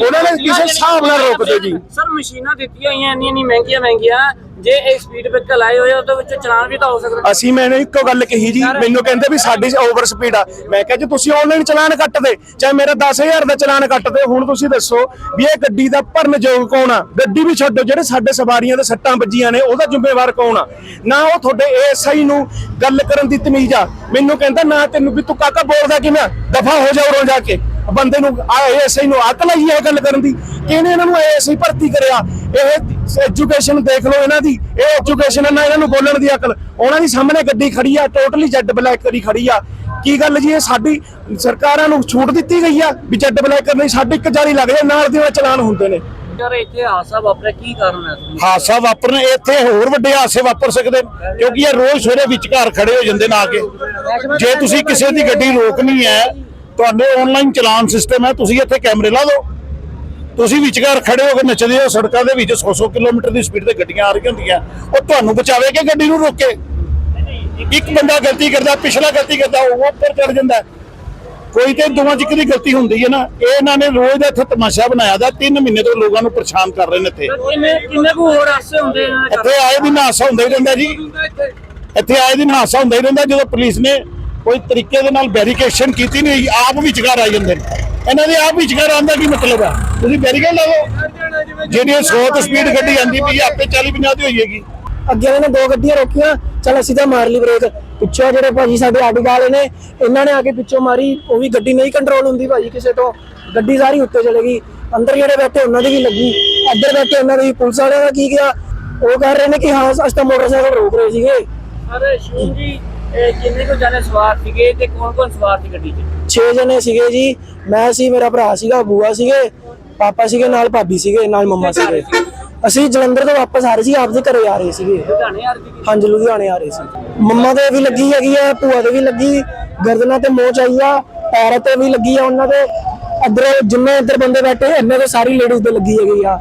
ਉਹਨਾਂ ਨੇ ਕਿਸੇ ਹਿਸਾਬ ਨਾਲ ਰੋਕਦੇ ਜੀ। ਸਰ ਮਸ਼ੀਨਾਂ ਦਿੱਤੀਆਂ ਹੋਈਆਂ ਇੰਨੀਆਂ ਇੰਨੀ ਮਹਿੰਗੀਆਂ ਮਹਿੰਗੀਆਂ। ਜੇ ਇਹ ਸਪੀਡ ਬ੍ਰੇਕਰ ਲਾਏ ਹੋਏ ਉਹਦੇ ਵਿੱਚ ਚਲਾਨ ਵੀ ਤਾਂ ਹੋ ਸਕਦਾ। ਅਸੀਂ ਮੈਨੇ ਇੱਕੋ ਗੱਲ ਕਹੀ ਜੀ ਮੈਨੂੰ ਕਹਿੰਦੇ ਵੀ ਸਾਡੀ ਓਵਰ ਸਪੀਡ ਆ। ਮੈਂ ਕਿਹਾ ਜੀ ਤੁਸੀਂ ਆਨਲਾਈਨ ਚਲਾਨ ਕੱਟਦੇ ਚਾਹੇ ਮੇਰਾ 10000 ਦਾ ਚਲਾਨ ਕੱਟਦੇ ਹੁਣ ਤੁਸੀਂ ਦੱਸੋ ਵੀ ਇਹ ਗੱਡੀ ਦਾ ਭਰਨ ਯੋਗ ਕੌਣ ਆ? ਗੱਡੀ ਵੀ ਛੱਡੋ ਜਿਹੜੇ ਸਾਡੇ ਸਵਾਰੀਆਂ ਦੇ ਸੱਟਾਂ ਵੱਜੀਆਂ ਨੇ ਉਹਦਾ ਜ਼ਿੰਮੇਵਾਰ ਕੌਣ ਆ? ਨਾ ਉਹ ਤੁਹਾਡੇ ਨੂੰ ਗੱਲ ਕਰਨ ਦੀ ਤਮੀਜ਼ ਆ। ਮੈਨੂੰ ਕਹਿੰਦਾ ਨਾ ਤੈਨੂੰ ਵੀ ਤੂੰ ਕਾਕਾ ਬੋਲਦਾ ਕਿਵੇਂ ਦਫਾ ਹੋ ਜਾ ਉਰੋਂ ਜਾ ਕੇ। ਬੰਦੇ ਨੂੰ ਏਐਸਆਈ ਨੂੰ ਅਕਲ ਆਈ ਹੈ ਗੱਲ ਕਰਨ ਦੀ ਕਿਹਨੇ ਇਹਨਾਂ ਨੂੰ ਏਐਸਆਈ ਭਰਤੀ ਕਰਿਆ। ਇਹ ਐਜੂਕੇਸ਼ਨ ਦੇਖ ਲਓ ਇਹਨਾਂ ਦੀ ਇਹ ਐਜੂਕੇਸ਼ਨ ਨਾ ਇਹਨਾਂ ਨੂੰ ਬੋਲਣ ਦੀ ਅਕਲ। ਉਹਨਾਂ ਦੀ ਸਾਹਮਣੇ ਗੱਡੀ ਖੜੀ ਆ ਟੋਟਲੀ ਜੈਡ ਬਲੈਕ ਕਰੀ ਖੜੀ ਆ। ਕੀ ਗੱਲ ਜੀ ਇਹ ਸਾਡੀ ਸਰਕਾਰਾਂ ਨੂੰ ਛੂਟ ਦਿੱਤੀ ਗਈ ਆ ਵੀ ਜੈਡ ਬਲੈਕ ਕਰਨੀ ਸਾਡੀ ਇੱਕ ਜਾਰੀ ਲੱਗ ਜਾਏ ਨਾਲ ਦੀ ਨਾਲ ਚਲਾਨ ਹੁੰਦੇ ਨੇ। ਯਾਰ ਇੱਥੇ ਹਾਦਸਾ ਵਾਪਰਿਆ ਕੀ ਕਾਰਨ ਹੈ ਹਾਦਸਾ ਵਾਪਰਨ ਇੱਥੇ ਹੋਰ ਵੱਡੇ ਹਾਦਸੇ ਵਾਪਰ ਸਕਦੇ ਨੇ ਕਿਉਂਕਿ ਇਹ ਰੋਜ਼ ਸਵੇਰੇ ਵਿਚਕਾਰ ਖੜੇ ਹੋ ਜਾਂਦੇ ਨੇ ਆ ਕੇ। ਜੇ ਤੁਸੀਂ ਕਿਸੇ ਦੀ ਗੱਡੀ ਰੋਕਣੀ ਹੈ ਤੁਹਾਡੇ ਆਨਲਾਈਨ ਚਲਾਨ ਸਿਸਟਮ ਹੈ ਤੁਸੀਂ ਇੱਥੇ ਕੈਮਰੇ ਲਾ ਦਿਓ। ਤੁਸੀਂ ਵਿਚਕਾਰ ਖੜੇ ਹੋ ਕੇ ਨੱਚਦੇ ਹੋ ਸੜਕਾਂ ਦੇ ਵਿੱਚ 100-100 ਕਿਲੋਮੀਟਰ ਦੀ ਸਪੀਡ ਤੇ ਗੱਡੀਆਂ ਆ ਰਹੀਆਂ ਹੁੰਦੀਆਂ। ਉਹ ਤੁਹਾਨੂੰ ਬਚਾਵੇ ਕਿ ਗੱਡੀ ਨੂੰ ਰੋਕੇ? ਇੱਕ ਬੰਦਾ ਗਲਤੀ ਕਰਦਾ ਪਿਛਲਾ ਗਲਤੀ ਕਰਦਾ ਉਹ ਉੱਪਰ ਚੜ ਜਾਂਦਾ। ਕੋਈ ਤੇ ਦੋਵਾਂ ਚ ਇੱਕ ਦੀ ਗਲਤੀ ਹੁੰਦੀ ਹੈ ਨਾ ਇਹ ਇਹਨਾਂ ਨੇ ਰੋਜ਼ ਦਾ ਇੱਥੇ ਤਮਾਸ਼ਾ ਬਣਾਇਆ ਦਾ 3 ਮਹੀਨੇ ਤੋਂ ਲੋਕਾਂ ਨੂੰ ਪਰੇਸ਼ਾਨ ਕਰ ਰਹੇ ਨੇ ਇੱਥੇ। ਕਿੰਨੇ ਕਿੰਨੇ ਕੁ ਹੋਰ ਹਾਦਸੇ ਹੁੰਦੇ ਦੇ ਇੱਥੇ ਆਏ ਦਿਨ ਹਾਸਾ ਹੁੰਦਾ ਹੀ ਰਹਿੰਦਾ ਜੀ। ਇੱਥੇ ਆਏ ਦਿਨ ਹਾਸਾ ਹੁੰਦਾ ਹੀ ਰਹਿੰਦਾ ਜਦੋਂ ਪੁਲਿਸ ਨੇ ਕੋਈ ਤਰੀਕੇ ਦੇ ਨਾਲ ਬੈਰੀਕੇਸ਼ਨ ਕੀਤੀ ਨਹੀਂ ਆਪ ਵਿਚਕਾਰ ਆ ਜਾਂਦੇ ਨੇ। ਇਹਨਾਂ ਦੇ ਆਪ ਵਿਚਕਾਰ ਆਉਣ ਦਾ ਕੀ ਮਤਲਬ ਹੈ ਤੁਸੀਂ ਬੈਰੀਕੇਡ ਲਾਓ। ਜਿਹੜੀ 100 ਤੋਂ ਸਪੀਡ ਗੱਡੀ ਆਂਦੀ ਪਈ ਆਪੇ 40 50 ਦੀ ਹੋਈਏਗੀ ਅੱਗੇ ਇਹਨਾਂ ਨੇ ਦੋ ਗੱਡੀਆਂ ਰੋਕੀਆਂ ਚਲ ਅਸੀਂ ਤਾਂ ਮਾਰ ਲਈ ਬ੍ਰੇਕ। ਪਿੱਛੋਂ ਜਿਹੜੇ ਭਾਜੀ ਸਾਡੇ ਆਟੋ ਵਾਲੇ ਨੇ ਇਹਨਾਂ ਨੇ ਆ ਕੇ ਪਿੱਛੋਂ ਮਾਰੀ ਉਹ ਵੀ ਗੱਡੀ ਨਹੀਂ ਕੰਟਰੋਲ ਹੁੰਦੀ ਭਾਜੀ ਕਿਸੇ ਤੋਂ। ਗੱਡੀ ਸਾਰੀ ਉੱਤੇ ਚਲੇ ਗਈ। ਅੰਦਰ ਜਿਹੜੇ ਬੈਠੇ ਉਹਨਾਂ ਦੀ ਵੀ ਲੱਗੀ। ਇੱਧਰ ਬੈਠੇ ਉਹਨਾਂ ਦੀ ਪੁਲਿਸ ਵਾਲਿਆਂ ਦਾ ਕੀ ਗਿਆ। ਉਹ ਕਹਿ ਰਹੇ ਨੇ ਕਿ ਹਾਂ ਅਸੀਂ ਤਾਂ ਮੋਟਰਸਾਈਕਲ ਰੋਕ ਰਹੇ ਸੀਗੇ। ਅਰੇ ਸ਼ੂ ਜੀ ਇਹ ਕਿੰਨੇ ਕੁ ਜਾਣੇ ਸਵਾਰ ਸੀਗੇ ਤੇ ਕੌਣ ਕੌਣ ਸਵਾਰ ਸੀ ਗੱਡੀ 'ਚ? 6 ਜਣੇ ਸੀਗੇ ਜੀ। ਮੈਂ ਸੀ ਮੇਰਾ ਭਰਾ ਸੀਗਾ ਬੂਆ ਸੀਗੇ ਪਾਪਾ ਸੀਗੇ ਨਾਲ ਭਾਬੀ ਸੀਗੇ ਨਾਲ ਮੰਮਾ ਸੀਗੇ। ਅਸੀਂ ਜਲੰਧਰ ਤੋਂ ਵਾਪਸ ਆ ਰਹੇ ਸੀ ਆਪਦੇ ਘਰੇ ਆ ਰਹੇ ਸੀਗੇ। ਲੁਧਿਆਣੇ ਆ ਰਹੀ ਹਾਂਜੀ ਲੁਧਿਆਣੇ ਆ ਰਹੇ ਸੀ। ਮੰਮਾ ਦੇ ਵੀ ਲੱਗੀ ਹੈਗੀ ਆ ਭੂਆ ਦੇ ਵੀ ਲੱਗੀ ਗਰਦਨਾਂ ਤੇ ਮੋਚ ਆਈ ਆ ਪੈਰਾਂ ਤੇ ਵੀ ਲੱਗੀ ਆ ਉਹਨਾਂ ਦੇ। ਇੱਧਰ ਜਿੰਨੇ ਇੱਧਰ ਬੰਦੇ ਬੈਠੇ ਇਹਨਾਂ ਦੇ ਸਾਰੀ ਲੇਡੀਜ਼ ਤੇ ਲੱਗੀ ਹੈਗੀ ਆ।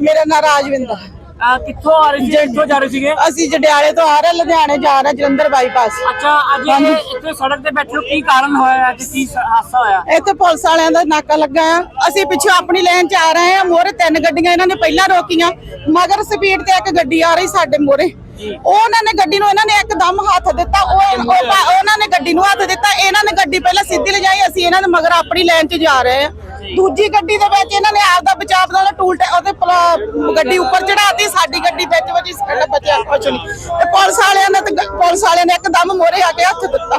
ਮੇਰਾ ਨਾਂ ਰਾਜਵਿੰਦਰ। ਆ ਕਿੱਥੋਂ ਆ ਰਹੇ ਸੀ ਇੱਥੋਂ ਜਾ ਰਹੇ ਸੀਗੇ? ਅਸੀਂ ਜਡਿਆਲੇ ਤੋਂ ਆ ਰਹੇ ਲੁਧਿਆਣੇ ਜਾ ਰਹੇ ਜਲੰਧਰ ਬਾਈਪਾਸ। ਅੱਛਾ ਅੱਜ ਇਹ ਇੱਥੇ ਸੜਕ ਤੇ ਬੈਠੇ ਹੋ ਕੀ ਕਾਰਨ ਹੋਇਆ ਅੱਜ ਕੀ ਸ- ਹਾਦਸਾ ਹੋਇਆ? ਇੱਥੇ ਪੁਲਿਸ ਵਾਲਿਆਂ ਦਾ ਨਾਕਾ ਲੱਗਾ ਆ। ਅਸੀਂ ਪਿੱਛੋਂ ਆਪਣੀ ਲਾਈਨ 'ਚ ਆ ਰਹੇ ਆ ਮੋਰੇ ਤਿੰਨ ਗੱਡੀਆਂ ਇਹਨਾਂ ਨੇ ਪਹਿਲਾਂ ਰੋਕੀਆਂ ਮਗਰ ਸਪੀਡ ਤੇ ਇੱਕ ਗੱਡੀ ਆ ਰਹੀ ਸਾਡੇ ਮੋਰੇ ਉਹ ਉਹਨਾਂ ਨੇ ਗੱਡੀ ਨੂੰ ਇਹਨਾਂ ਨੇ ਇੱਕਦਮ ਹੱਥ ਦਿੱਤਾ। ਉਹ ਉਹਨਾਂ ਨੇ ਗੱਡੀ ਨੂੰ ਹੱਥ ਦਿੱਤਾ। ਇਹਨਾਂ ਨੇ ਗੱਡੀ ਪਹਿਲਾਂ ਸਿੱਧੀ ਲਿਜਾਈ ਅਸੀਂ ਇਹਨਾਂ ਦੇ ਮਗਰ ਆਪਣੀ ਲਾਈਨ 'ਚ ਜਾ ਰਹੇ ਆ ਦੂਜੀ ਗੱਡੀ ਦੇ ਵਿੱਚ ਇਹਨਾਂ ਨੇ ਆਪਦਾ ਬਚਾਅ ਦਾ ਟੂਲ ਟੈ- ਉਹਦੇ ਪਲਾ- ਗੱਡੀ ਉੱਪਰ ਚੜਾਤੀ ਸਾਡੀ ਗੱਡੀ ਵਿੱਚ ਵਜੀ ਸਾਡਾ ਬਚਿਆ। ਕੁਛ ਨਹੀਂ। ਤੇ ਪੁਲਿਸ ਵਾਲਿਆਂ ਨੇ ਤੇ ਗ- ਪੁਲਿਸ ਵਾਲਿਆਂ ਨੇ ਇੱਕਦਮ ਮੋਰੇ ਆ ਕੇ ਹੱਥ ਦਿੱਤਾ।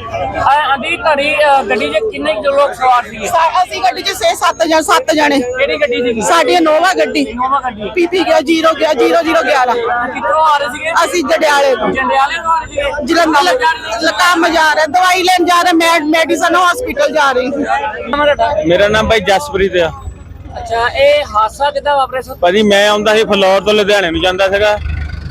ਆਂਦੀ ਤੁਹਾਡੀ ਅ, ਗੱਡੀ 'ਚ ਕਿੰਨੇ ਕੁ ਲੋਕ ਸਵਾਰ ਸੀਗੇ? ਸਾ- ਅਸੀਂ ਗੱਡੀ 'ਚ 6-7 ਜਣ 7 ਜਣੇ। ਕਿਹੜੀ ਗੱਡੀ ਸੀਗੀ? ਸਾਡੀ ਇਨੋਵਾ ਗੱਡੀ। ਇਨੋਵਾ ਗੱਡੀ। ਪੀਪੀ ਗਿਆ 0 ਗਿਆ 0011 ਕਿੱਥੋਂ ਆ ਰਹੇ ਸੀਗੇ? ਅਸੀਂ ਜੜਿਆਲੇ ਤੋਂ। ਜੰਡਿਆਲੇ ਤੋਂ ਆ ਰਹੇ ਸੀਗੇ? ਜਲੰਧਰ ਲ- ਕੰਮ ਜਾ ਰਹੇ ਦਵਾਈ ਲੈਣ ਜਾ ਰਹੇ ਮੈਂ ਮੈਡੀਸਨ ਹਸਪੀਟਲ ਜਾ ਰਹੀ ਸੀ। ਮੇਰਾ ਨਾਮ ਭਾਈ ਜਸਪ੍ਰੀਤ ਆ। ਅੱਛਾ ਇਹ ਹਾਦਸਾ ਕਿੱਦਾਂ ਵਾਪਰਿਆ ਸਰ? ਭਾਜੀ ਮੈਂ ਆਉਂਦਾ ਸੀ ਫਲੋਰ ਤੋਂ ਲੁਧਿਆਣੇ ਨੂੰ ਜਾਂਦਾ ਸੀਗਾ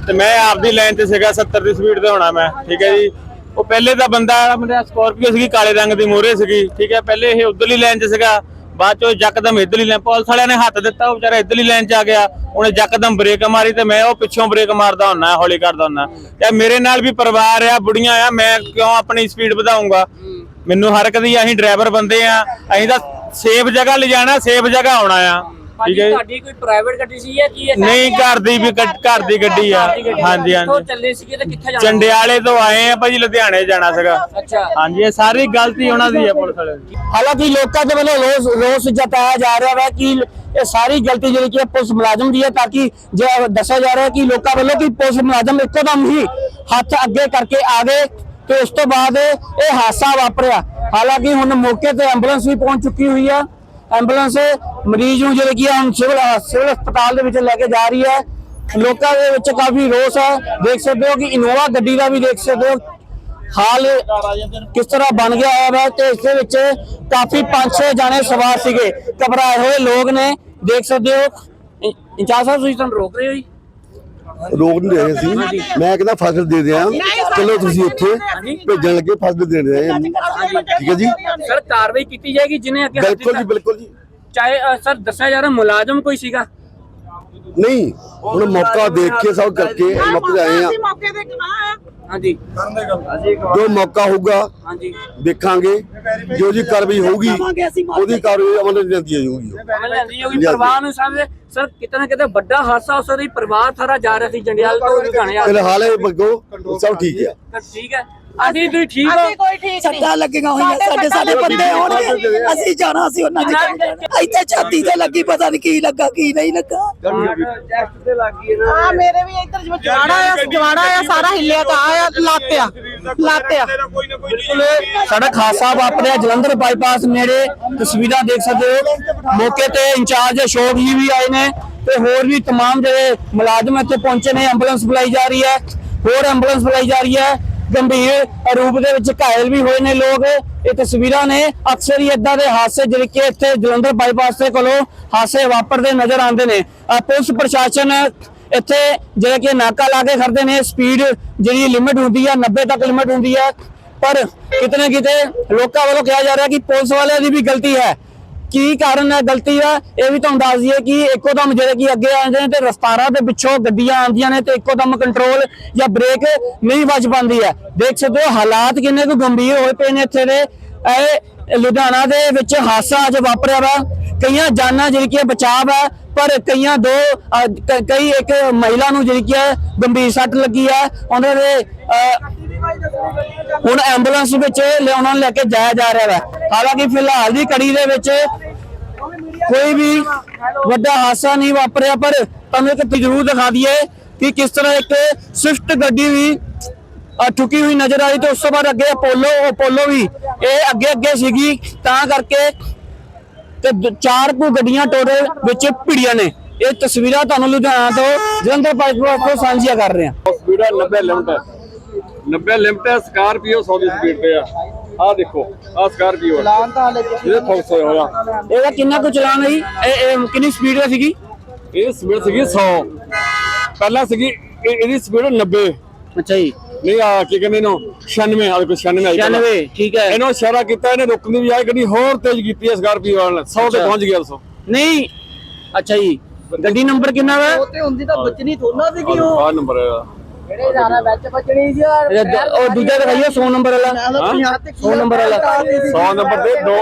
ਤੇ ਮੈਂ ਆਪਦੀ ਲਾਈਨ ਤੇ ਸੀਗਾ 70 ਦੀ ਸਪੀਡ ਤੇ ਹੋਣਾ ਮੈਂ ਠੀਕ ਹੈ ਜੀ? ਉਹ ਪਹਿਲੇ ਦਾ ਬੰਦਾ ਮੇਰਾ ਸਕਾਰਪੀਓ ਸੀਗੀ, ਕਾਲੇ ਰੰਗ ਦੀ ਮੋਰੇ ਸੀਗੀ, ਠੀਕ ਹੈ? ਪਹਿਲੇ ਇਹ ਉਧਰਲੀ ਲਾਈਨ 'ਚ ਸੀਗਾ, ਬਾਅਦ ਚੋਂ ਯਕਦਮ ਇਧਰਲੀ ਲਾਈਨ, ਪੁਲਿਸ ਵਾਲਿਆਂ ਨੇ ਹੱਥ ਦਿੱਤਾ, ਉਹ ਵਿਚਾਰਾ ਇਧਰਲੀ ਲਾਈਨ 'ਚ ਆ ਗਿਆ, ਉਹਨੇ ਯਕਦਮ ਬ੍ਰੇਕ ਮਾਰੀ ਤੇ ਮੈਂ ਉਹ ਪਿੱਛੋਂ ਬ੍ਰੇਕ ਮਾਰਦਾ ਹੁੰਨਾ ਹੌਲੀ ਕਰਦਾ ਹੁੰਨਾ ਤੇ ਮੇਰੇ ਨਾਲ ਵੀ ਪਰਿਵਾਰ ਆ, ਬੁੜੀਆਂ ਆ, ਮੈਂ ਕਿਉਂ ਆਪਣੀ ਸਪੀਡ ਵਧਾਉਂਗਾ? ਮੈਨੂੰ ਹਰ ਕਦੀ ਅਸੀਂ ਡਰਾਈਵਰ ਬੰਦੇ ਆ, ਅਸੀਂ ਤਾਂ ਸੇਫ ਜਗ੍ਹਾ ਲਿਜਾਣਾ ਸੇਫ ਜਗ੍ਹਾ ਆਉਣਾ ਆ। ਠੀਕ ਹੈ ਜੀ। ਤੁਹਾਡੀ ਕੋਈ ਪ੍ਰਾਈਵੇਟ ਗੱਡੀ ਸੀ ਜਾਂ ਕੀ ਹੈ? ਨਹੀਂ ਘਰ ਦੀ ਵੀ ਗੱਡ- ਘਰ ਦੀ ਗੱਡੀ ਆ। ਹਾਂਜੀ ਕਿੱਥੋਂ ਹਾਂਜੀ ਚੱਲੇ ਸੀਗੇ ਤੇ ਕਿੱਥੇ ਜਾਣਾ ਚੰਡਿਆਲੇ ਤੋਂ ਆਏ ਆ ਭਾਜੀ ਲੁਧਿਆਣੇ ਜਾਣਾ ਸੀਗਾ। ਅੱਛਾ। ਹਾਂਜੀ ਇਹ ਸਾਰੀ ਗਲਤੀ ਉਹਨਾਂ ਦੀ ਹੈ ਪੁਲਿਸ ਵਾਲਿਆਂ ਦੀ। ਹਾਲਾਂਕਿ ਲੋਕਾਂ ਦੇ ਵੱਲੋਂ ਰੋਸ ਰੋਸ ਜਤਾਇਆ ਜਾ ਰਿਹਾ ਹੈ ਕਿ ਇਹ ਸਾਰੀ ਗਲਤੀ ਜਿਹੜੀ ਕਿ ਹੈ ਪੁਲਿਸ ਮੁਲਾਜ਼ਮ ਦੀ ਹੈ ਤਾਂ ਕਿ ਜੇ ਦੱਸਿਆ ਜਾ ਰਿਹਾ ਹੈ ਕਿ ਲੋਕਾਂ ਵੱਲੋਂ ਕਿ ਪੁਲਿਸ ਮੁਲਾਜ਼ਮ ਇੱਕੋਦਮ ਹੀ ਹੱਥ ਅੱਗੇ ਕਰਕੇ ਆ ਗਏ ਤੇ ਉਸ ਤੋਂ ਬਾਅਦ ਇਹ ਹਾਦਸਾ ਵਾਪਰਿਆ। ਹਾਲਾਂਕਿ ਹੁਣ ਮੌਕੇ ਤੇ ਐਂਬੂਲੈਂਸ ਵੀ ਪਹੁੰਚ ਚੁੱਕੀ ਹੋਈ ਹੈ ਐਂਬੂਲੈਂਸ ਮਰੀਜ਼ ਨੂੰ ਜਿਹੜੇ ਕਿ ਹੁਣ ਸਿਵਲ ਸਿਵਲ ਹਸਪਤਾਲ ਦੇ ਵਿੱਚ ਲੈ ਕੇ ਜਾ ਰਹੀ ਹੈ। ਲੋਕਾਂ ਦੇ ਵਿੱਚ ਕਾਫੀ ਰੋਸ ਹੈ। ਦੇਖ ਸਕਦੇ ਹੋ ਕਿ ਇਨੋਵਾ ਗੱਡੀ ਦਾ ਵੀ ਦੇਖ ਸਕਦੇ ਹੋ। ਹਾਲ ਕਿਸ ਤਰ੍ਹਾਂ ਬਣ ਗਿਆ ਹੋਇਆ ਹੈ ਤੇ ਇਸ ਦੇ ਵਿੱਚ ਕਾਫੀ ਪੰਜ ਛੇ ਜਾਣੇ ਸਵਾਰ ਸੀਗੇ। ਘਬਰਾਏ ਹੋਏ ਲੋਕ ਨੇ। ਦੇਖ ਸਕਦੇ ਹੋ। ਇੰਚਾਰਜ ਸਾਹਿਬ, ਤੁਸੀਂ ਤੁਹਾਨੂੰ ਰੋਕ ਰਹੇ ਹੋ ਜੀ? ਰੋਕ ਨਹੀਂ ਰਹੇ ਸੀ। ਮੈਂ ਕਹਿੰਦਾ ਫਸਲ ਦੇ ਦਿਆਂ। ਚਲੋ ਤੁਸੀਂ ਉੱਥੇ ਭੇਜਣ ਲੱਗੇ ਫਸਲ ਦੇ ਰਹੇ ਹਾਂ ਠੀਕ ਹੈ ਜੀ। ਸਰ ਕਾਰਵਾਈ ਕੀਤੀ ਜਾਏਗੀ ਜਿਨੇ ਅੱਗੇ ਬਿਲਕੁਲ ਜੀ। ਬਿਲਕੁਲ ਜੀ। ਚਾਹੇ ਸਰ ਦੱਸਿਆ ਜਾ ਰਿਹਾ ਮੁਲਾਜ਼ਮ ਕੋਈ ਸੀਗਾ? ਨਹੀਂ ਹੁਣ ਮੌਕਾ ਦੇਖ ਕੇ ਸਭ ਕਰਕੇ ਮੁੱਕ ਜਾਏ ਆ। ਮੌਕੇ ਕਿਹਾ ਹਾਂਜੀ। ਜੋ ਮੌਕਾ ਹੋਊਗਾ ਹਾਂਜੀ। ਦੇਖਾਂਗੇ। ਜੋ ਜੀ ਕਾਰਵਾਈ ਹੋਊਗੀ ਉਹਦੀ ਕਾਰਵਾਈ ਅਮਲ ਵਿੱਚ ਜਾਂਦੀ ਜਾਊਗੀ। ਅਮਲ ਲੈਂਦੀ ਹੋਗੀ ਪਰਿਵਾਰ ਨੂੰ ਸਾਹਿਬ ਸਰ ਕਿਤੇ ਨਾ ਕਿਤੇ ਵੱਡਾ ਹਾਦਸਾ ਉਸ ਦੇ ਪਰਿਵਾਰ ਸਾਰਾ ਜਾ ਰਿਹਾ ਸੀ ਜੰਡਿਆਲ ਤੋਂ ਲੁਧਿਆਣੇ ਆ ਫਿਲਹਾਲ ਇਹ ਬੱਗੋ ਸਭ ਠੀਕ ਹੈ ਠੀਕ ਹੈ। ਆਂਟੀ ਤੁਸੀਂ ਠੀਕ ਹੋ ਅਸੀਂ ਕੋਈ ਠੀਕ ਨਹੀਂ ਸੱਟਾਂ ਲੱਗੀਆਂ ਹੋਈਆਂ ਸਾਡੇ ਸਾਡੇ ਬੰਦੇ ਹੋਣਗੇ ਅਸੀਂ ਜਾਣਾ ਸੀ ਉਹਨਾਂ ਦੀ ਇੱਥੇ ਛਾਤੀ ਤੇ ਲੱਗੀ ਪਤਾ ਨਹੀਂ ਕੀ ਲੱਗਾ ਕੀ ਨਹੀਂ ਲੱਗਾ ਹਾਂ ਮੇਰੇ ਵੀ ਇੱਧਰ ਜਵਾੜਾ ਆ ਜਵਾੜਾ ਆ ਸਾਰਾ ਹਿੱਲਿਆ ਤਾਂ ਆਇਆ ਲਾਤਿਆ ਲਾਤਿਆ ਸੜਕ ਹਾਦਸਾ ਵਾਪਰਿਆ ਜਲੰਧਰ ਬਾਈਪਾਸ ਨੇੜੇ ਤਸਵੀਰਾਂ ਦੇਖ ਸਕਦੇ ਹੋ ਮੌਕੇ ਤੇ ਇੰਚਾਰਜ ਅਸ਼ੋਕ ਜੀ ਵੀ ਆਏ ਨੇ ਤੇ ਹੋਰ ਵੀ तमाम ਜਿਹੜੇ ਮੁਲਾਜ਼ਮ ਇੱਥੇ ਪਹੁੰਚੇ ਨੇ ਐਂਬੂਲੈਂਸ ਬੁਲਾਈ ਜਾ ਰਹੀ ਹੈ ਹੋਰ ਐਂਬੂਲੈਂਸ ਬੁਲਾਈ ਜਾ ਰਹੀ ਹੈ ਗੰਭੀਰ ਰੂਪ ਦੇ ਵਿੱਚ ਘਾਇਲ ਵੀ ਹੋਏ ਨੇ ਲੋਕ। ਇਹ ਤਸਵੀਰਾਂ ਨੇ ਅਕਸਰ ਹੀ ਇਦਾਂ ਦੇ ਹਾਦਸੇ, ਜਿਹੜੇ ਕਿ ਇੱਥੇ ਜਲੰਧਰ ਬਾਈਪਾਸ ਦੇ ਕੋਲੋਂ ਹਾਦਸੇ ਵਾਪਰਦੇ ਨਜ਼ਰ ਆਉਂਦੇ ਨੇ। ਪੁਲਿਸ ਪ੍ਰਸ਼ਾਸਨ ਇੱਥੇ ਜਿਹੜੇ ਕਿ ਨਾਕਾ ਲਾ ਕੇ ਖੜਦੇ ਨੇ। ਸਪੀਡ ਜਿਹੜੀ ਲਿਮਿਟ ਹੁੰਦੀ ਆ 90 ਤੱਕ ਲਿਮਿਟ ਹੁੰਦੀ ਹੈ ਪਰ ਕਿਤੇ ਨਾ ਕਿਤੇ ਲੋਕਾਂ ਵੱਲੋਂ ਕਿਹਾ ਜਾ ਰਿਹਾ ਕਿ ਪੁਲਿਸ ਵਾਲਿਆਂ ਦੀ ਵੀ ਗਲਤੀ ਹੈ। ਕੀ ਕਾਰਨ ਹੈ, ਗਲਤੀ ਦਾ ਇਹ ਵੀ ਤੁਹਾਨੂੰ ਦੱਸ ਦਈਏ ਕਿ ਇੱਕੋ ਦਮ ਜਿਹੜੇ ਕਿ ਅੱਗੇ ਆਉਂਦੇ ਨੇ ਤੇ ਰਫਤਾਰਾਂ ਦੇ ਪਿੱਛੋਂ ਗੱਡੀਆਂ ਆਉਂਦੀਆਂ ਨੇ ਤੇ ਇੱਕੋ ਦਮ ਕੰਟਰੋਲ ਜਾਂ ਬ੍ਰੇਕ ਨਹੀਂ ਵੱਜ ਪਾਉਂਦੀ ਹੈ। ਦੇਖ ਸਕਦੇ ਹੋ, ਹਾਲਾਤ ਕਿੰਨੇ ਕੁ ਗੰਭੀਰ ਹੋਏ ਪਏ ਨੇ ਇੱਥੇ ਦੇ। ਇਹ ਲੁਧਿਆਣਾ ਦੇ ਵਿੱਚ ਹਾਦਸਾ ਅੱਜ ਵਾਪਰਿਆ ਵਾ। ਕਈਆਂ ਜਾਨਾਂ ਜਿਹੜੀ ਕਿ ਹੈ ਬਚਾਅ ਹੈ, ਪਰ ਕਈਆਂ ਦੋ ਕਈ ਇੱਕ ਮਹਿਲਾ ਨੂੰ ਜਿਹੜੀ ਕਿ ਗੰਭੀਰ ਸੱਟ ਲੱਗੀ ਹੈ। ਉਹਨਾਂ ਦੇ ਹੁਣ ਐਂਬੂਲੈਂਸ ਵਿੱਚ ਲਿਆਉਣਾ ਲੈ ਕੇ ਜਾਇਆ ਜਾ ਰਿਹਾ ਹੈ ਹਾਲਾਂਕਿ ਫਿਲਹਾਲ ਦੀ ਕੜੀ ਦੇ ਵਿੱਚ ਕੋਈ ਵੀ ਵੱਡਾ ਹਾਦਸਾ ਨਹੀਂ ਵਾਪਰਿਆ, ਪਰ ਤੁਹਾਨੂੰ ਇੱਕ ਜ਼ਰੂਰ ਦਿਖਾ ਦਈਏ ਕਿ ਕਿਸ ਤਰ੍ਹਾਂ ਇੱਕ ਸਵਿਫਟ ਗੱਡੀ ਵੀ ਠੁਕੀ ਹੋਈ ਨਜ਼ਰ ਆਈ ਤੇ ਉਸ ਤੋਂ ਬਾਅਦ ਅੱਗੇ ਅਪੋਲੋ ਅਪੋਲੋ ਵੀ ਇਹ ਅੱਗੇ ਅੱਗੇ ਸੀਗੀ। ਤਾਂ ਕਰਕੇ ਤੇ ਚਾਰ ਕੁ ਗੱਡੀਆਂ ਟੋਟਲ ਵਿੱਚ ਭਿੜੀਆਂ ਨੇ। ਇਹ ਤਸਵੀਰਾਂ ਤੁਹਾਨੂੰ ਲੁਧਿਆਣਾ ਤੋਂ ਜਲੰਧਰ ਪਾਸਪੋਰਟ ਤੋਂ ਸਾਂਝੀਆਂ ਕਰ ਰਹੇ ਹਾਂ। ਸਪੀਡ 90 ਲਿਮਟ 90 ਲਿਮਟ ਹੈ ਸਕਾਰਪੀਓ 100 ਦੀ ਸਪੀਡ ਤੇ ਆ। ਆਹ ਦੇਖੋ ਆਹ ਸਕਾਰਪੀਓ ਚਲਾਨ ਤਾਂ ਹਲੇ ਇਹਦੇ ਫੋਕਸ ਹੋਇਆ ਹੋਇਆ। ਇਹਦਾ ਕਿੰਨਾ ਕੁ ਚਲਾਨ ਹੈ ਜੀ? ਇਹ ਇਹ ਕਿੰਨੀ ਸਪੀਡ ਹੈ ਸੀਗੀ? ਇਹ ਸਪੀਡ ਸੀਗੀ 100 ਪਹਿਲਾਂ ਸੀਗੀ ਇਹ- ਇਹਦੀ ਸਪੀਡ 90 ਅੱਛਾ ਜੀ। ਨਹੀਂ ਆ ਕੀ ਕਹਿੰਦੇ ਇਹਨੂੰ? 96 ਆ ਦੇਖੋ 96 ਆਈ ਪਹਿਲਾਂ। 96 ਠੀਕ ਹੈ। ਇਹਨੂੰ ਇਸ਼ਾਰਾ ਕੀਤਾ ਇਹਨੇ ਰੁਕਣ ਦੀ ਬਜਾਏ ਗੱਡੀ ਹੋਰ ਤੇਜ਼ ਕੀਤੀ ਹੈ ਸਕਾਰਪੀਓ ਵਾਲੇ ਨੇ। 100 ਤੇ ਪਹੁੰਚ ਗਿਆ 100 ਨਹੀਂ। ਅੱਛਾ ਜੀ। ਗੱਡੀ ਨੰਬਰ ਕਿੰਨਾ ਵਾ? ਤੇ ਹੁੰਦੀ ਤਾਂ ਬਚਣੀ ਥੋੜਾ ਸੀ ਆਹ ਨੰਬਰ ਹੈ ਜਿਹੜੇ ਜਾਣਾ ਵਿੱਚ ਬਚਣੀ ਸੀ ਦ- ਉਹ ਦੂਜਾ ਦਿਖਾਈਏ 100 ਨੰਬਰ ਵਾਲਾ। 100 ਨੰਬਰ ਵਾਲਾ। 100 ਨੰਬਰ ਤੇ ਦੋ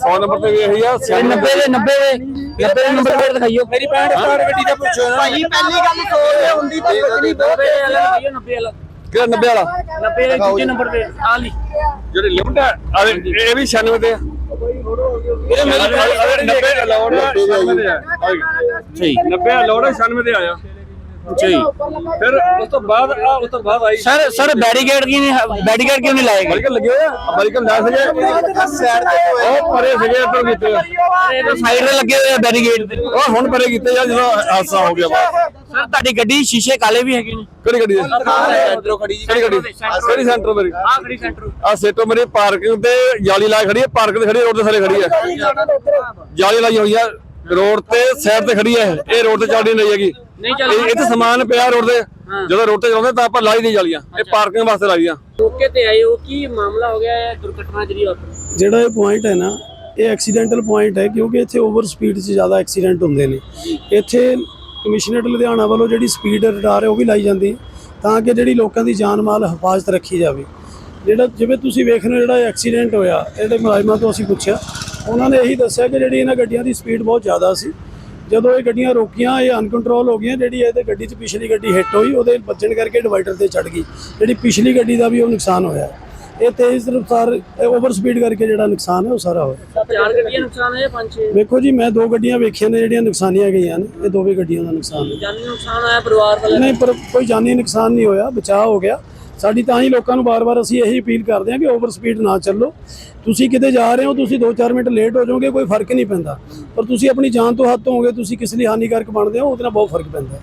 100 ਨੰਬਰ ਤੇ ਵੀ ਇਹੀ ਆ ਇਹ 90 ਦੇ 90 ਦੇ। 90 ਦੇ ਨੰਬਰ ਪਲੇਟ ਦਿਖਾਈਓ। ਮੇਰੀ ਭੈਣ ਕਾਰ ਗੱਡੀ ਦਾ ਪੁੱਛੋ ਨਾ। ਭਾਈ ਪਹਿਲੀ ਗੱਲ ਸੋਚ ਹੁੰਦੀ ਤਾਂ ਬਚਣੀ 90 ਵਾਲਾ ਦਿਖਾਈਓ 90 ਵਾਲਾ। ਕਿਹੜਾ 90 ਵਾਲਾ? 90 ਦੇ ਦੂਜੇ ਨੰਬਰ ਤੇ ਆ ਲਈ ਜਿਹੜੀ ਲਿਮਟ ਹੈ ਆਹ ਇਹ ਵੀ 96 ਤੇ ਆ। ਇਹ ਮੇਰੇ 90 ਅਲਾਉਡ ਹੈ 96 ਤੇ ਆ। ਸਹੀ 90 ਅਲਾਉਡ ਹੈ 96 ਤੇ ਆਇਆ ਜੀ। ਫਿਰ ਉਸ ਤੋਂ ਬਾਅਦ ਆ ਉਸ ਤੋਂ ਬਾਅਦ ਆਈ ਸਰ ਸਰ ਬੈਰੀਕੇਡ ਕੀ ਨਹੀਂ ਬੈਰੀਕੇਡ ਕਿਉਂ ਨਹੀਂ ਲਾਏ ਗਏ? ਬਲਕਿ ਲੱਗੇ ਹੋਏ ਆ? ਬਲਕਿ ਨਾ ਸੀਗੇ? ਉਹ ਪਰੇ ਸੀਗੇ ਇੱਧਰ ਕੀਤੇ ਇਹ ਤਾਂ ਸਾਈਡ ਤੇ ਲੱਗੇ ਹੋਏ ਆ ਬੈਰੀਕੇਡ ਤੇ। ਉਹ ਹੁਣ ਪਰੇ ਕੀਤੇ ਯਾਰ ਜਦੋਂ ਹਾਦਸਾ ਹੋ ਗਿਆ ਸਰ ਤੁਹਾਡੀ ਗੱਡੀ ਸ਼ੀਸ਼ੇ ਕਾਲੇ ਵੀ ਹੈਗੇ ਨੇ। ਕਿਹੜੀ ਗੱਡੀ ਹੈ? ਅੰਦਰੋਂ ਖੜੀ ਜੀ। ਕਿਹੜੀ ਗੱਡੀ? ਕਿਹੜੀ ਸੈਂਟਰ ਮੇਰੀ? ਆ ਖੜੀ ਸੈਂਟਰ ਆ ਸੇਟੋ ਮੇਰੀ ਪਾਰਕਿੰਗ ਤੇ ਜਾਲੀ ਲਾ ਖੜੀ ਹੈ ਪਾਰਕਿੰਗ ਤੇ ਖੜੀ ਰੋਡ ਤੇ ਸਾਰੇ ਖੜੀ ਹੈ। ਜਾਲੀ ਲਾਈ ਹੋਈ ਆ ਰੋਡ ਤੇ ਸਾਈਡ ਤੇ ਖੜੀ ਹੈ ਇਹ। ਰੋਡ ਤੇ ਚੱਲਦੀ ਨਹੀਂ ਹੈਗੀ। ਨਹੀਂ ਇਹ ਇਹ ਤੇ ਸਮਾਨ ਪਿਆ ਰੋਡ ਤੇ। ਜਦੋਂ ਰੋਡ ਤੇ ਚਲਾਉਂਦੇ ਤਾਂ ਆਪਾਂ ਲਾਈ ਦੀ ਜਾਲੀਆਂ। ਇਹ ਪਾਰਕਿੰਗ ਵਾਸਤੇ ਲਾਈਆਂ ਮੌਕੇ ਤੇ ਆਏ ਹੋ ਕੀ ਮਾਮਲਾ ਹੋ ਗਿਆ ਹੈ ਦੁਰਘਟਨਾ ਜਿਹੜੀ ਵਾਪਰੀ? ਜਿਹੜਾ ਇਹ ਪੁਆਇੰਟ ਹੈ ਨਾ ਇਹ ਐਕਸੀਡੈਂਟਲ ਪੁਆਇੰਟ ਹੈ ਕਿਉਂਕਿ ਇੱਥੇ ਓਵਰ ਸਪੀਡ 'ਚ ਜ਼ਿਆਦਾ ਐਕਸੀਡੈਂਟ ਹੁੰਦੇ ਨੇ। ਇੱਥੇ ਕਮਿਸ਼ਨਰੇਟ ਲੁਧਿਆਣਾ ਵੱਲੋਂ ਜਿਹੜੀ ਸਪੀਡ ਰਡਾਰ ਹੈ ਉਹ ਵੀ ਲਾਈ ਜਾਂਦੀ ਤਾਂ ਕਿ ਜਿਹੜੀ ਲੋਕਾਂ ਦੀ ਜਾਨ ਮਾਲ ਹਿਫਾਜ਼ਤ ਰੱਖੀ ਜਾਵੇ। ਜਿਹੜਾ ਜਿਵੇਂ ਤੁਸੀਂ ਵੇਖ ਰਹੇ ਹੋ ਜਿਹੜਾ ਐਕਸੀਡੈਂਟ ਹੋਇਆ ਇਹਦੇ ਮੁਲਾਜ਼ਮਾਂ ਤੋਂ ਅਸੀਂ ਪੁੱਛਿਆ। ਉਹਨਾਂ ਨੇ ਇਹੀ ਦੱਸਿਆ ਕਿ ਜਿਹੜੀ ਇਹਨਾਂ ਗੱਡੀਆਂ ਦੀ ਸਪੀਡ ਬਹੁਤ ਜ਼ਿਆਦਾ ਸੀ। ਜਦੋਂ ਇਹ ਗੱਡੀਆਂ ਰੋਕੀਆਂ ਇਹ ਅਨਕੰਟਰੋਲ ਹੋ ਗਈਆਂ ਜਿਹੜੀ ਇਹਦੇ ਗੱਡੀ 'ਚ ਪਿਛਲੀ ਗੱਡੀ ਹਿੱਟ ਹੋਈ ਉਹਦੇ ਵੱਜਣ ਕਰਕੇ ਡਿਵਾਈਡਰ ਤੇ ਚੜ ਗਈ। ਜਿਹੜੀ ਪਿਛਲੀ ਗੱਡੀ ਦਾ ਵੀ ਉਹ ਨੁਕਸਾਨ ਹੋਇਆ। ਇਹ ਤੇਜ਼ ਰਫ਼ਤਾਰ ਓਵਰ ਸਪੀਡ ਕਰਕੇ ਜਿਹੜਾ ਨੁਕਸਾਨ ਹੈ ਉਹ ਸਾਰਾ ਹੋਇਆ। ਚਾਰ ਗੱਡੀਆਂ ਨੁਕਸਾਨ ਹੈ ਪੰਜ ਛੇ? ਵੇਖੋ ਜੀ ਮੈਂ ਦੋ ਗੱਡੀਆਂ ਵੇਖੀਆਂ ਨੇ ਜਿਹੜੀਆਂ ਨੁਕਸਾਨੀਆਂ ਗਈਆਂ ਨੇ ਇਹ ਦੋਵੇਂ ਗੱਡੀਆਂ ਦਾ ਨੁਕਸਾਨ ਹੈ ਜਾਨੀ ਨੁਕਸਾਨ ਆਇਆ ਪਰਿਵਾਰ ਵਾਲੇ ਨਹੀਂ ਪਰ ਕੋਈ ਜਾਨੀ ਨੁਕਸਾਨ ਨਹੀਂ ਹੋਇਆ ਬਚਾਅ ਹੋ ਗਿਆ। ਸਾਡੀ ਤਾਂ ਹੀ ਲੋਕਾਂ ਨੂੰ ਬਾਰ-ਬਾਰ ਅਸੀਂ ਇਹੀ ਅਪੀਲ ਕਰਦੇ ਹਾਂ ਕਿ ਓਵਰ ਸਪੀਡ ਨਾ ਚੱਲੋ। ਤੁਸੀਂ ਕਿਤੇ ਜਾ ਰਹੇ ਹੋ, ਤੁਸੀਂ 2-4 ਮਿੰਟ ਲੇਟ ਹੋ ਜਾਓਗੇ, ਕੋਈ ਫ਼ਰਕ ਨਹੀਂ ਪੈਂਦਾ। ਪਰ ਤੁਸੀਂ ਆਪਣੀ ਜਾਨ ਤੋਂ ਹੱਥ ਹੋਵੋਗੇ ਤੁਸੀਂ ਕਿਸ ਲਈ ਹਾਨੀਕਾਰਕ ਬਣਦੇ ਹੋ, ਉਹਦੇ ਨਾਲ ਬਹੁਤ ਫ਼ਰਕ ਪੈਂਦਾ